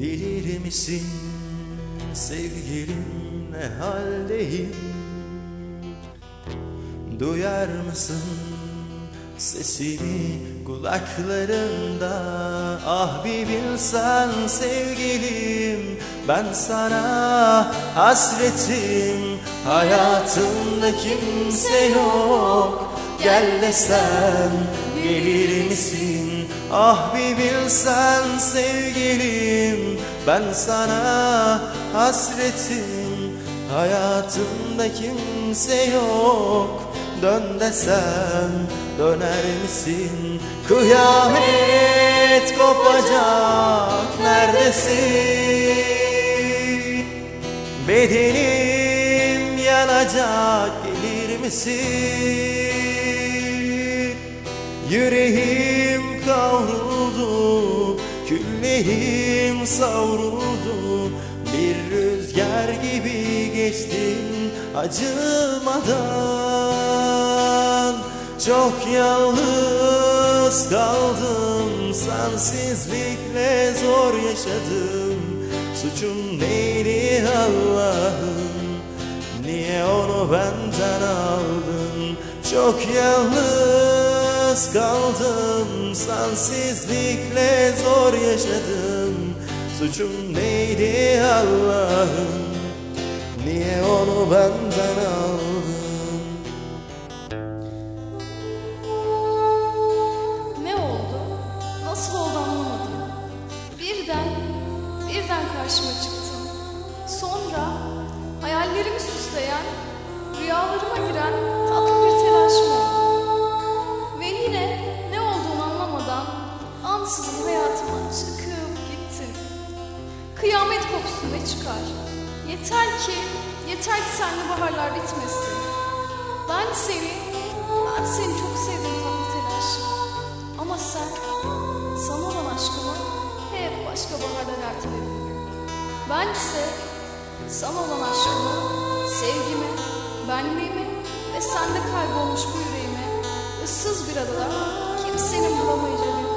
Bilir misin sevgilim ne haldeyim? Duyar mısın sesimi kulaklarında Ah bir bilsen sevgilim ben sana hasretim. Hayatımda kimse yok gel desem gelir misin? Ah bir bilsen sevgilim ben sana hasretim. Hayatımda kimse yok Dön desem döner misin? Kıyamet kopacak neredesin? Bedenim yanacak gelir misin Yüreğim kavruldu Küllerim savruldu. Bir rüzgar gibi geçtin acımadan. Çok yalnız kaldım Sensizlikle zor yaşadım. Suçum neydi Allah'ım? Niye onu benden aldın? Çok yalnız kaldım Sensizlikle zor yaşadım Suçum neydi Allah'ım Niye onu benden aldın Ne oldu? Nasıl oldu anlamadım. Birden, birden karşıma çıktın. Sonra hayallerimi süsleyen, rüyalarıma giren Kıyamet kopsun ne çıkar? Yeter ki, yeter ki senle baharlar bitmesin. Ben seni, ben seni çok sevdim tatlı telaşım. Ama sen, sana olan aşkımı hep başka baharlar erteledin. Ben ise sana olan aşkımı, sevgimi, benliğimi ve sende kaybolmuş bu yüreğimi ıssız bir adada kimsenin bulamayacağı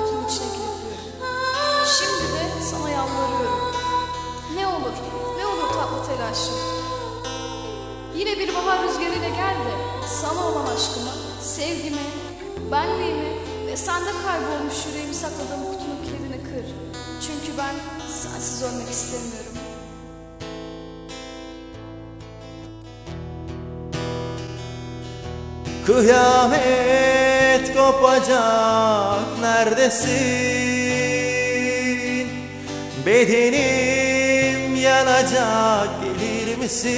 telaşım. Yine bir bahar rüzgarıyla gel de sana olan aşkımı, sevgimi, benliğimi ve sende kaybolmuş yüreğimi sakladığım kutunun kilidini kır. Çünkü ben sensiz ölmek istemiyorum. Kıyamet kopacak neredesin Bedenim yanacak gelir misin?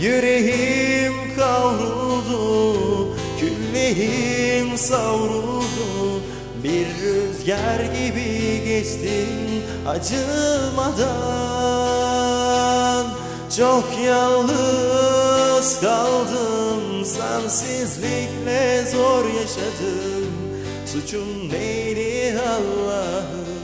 Yüreğim kavruldu Küllerim savruldu. Bir rüzgar gibi geçtin acımadan. Çok yalnız kaldım Sensizlikle zor yaşadım Suçum neydi Allah'ım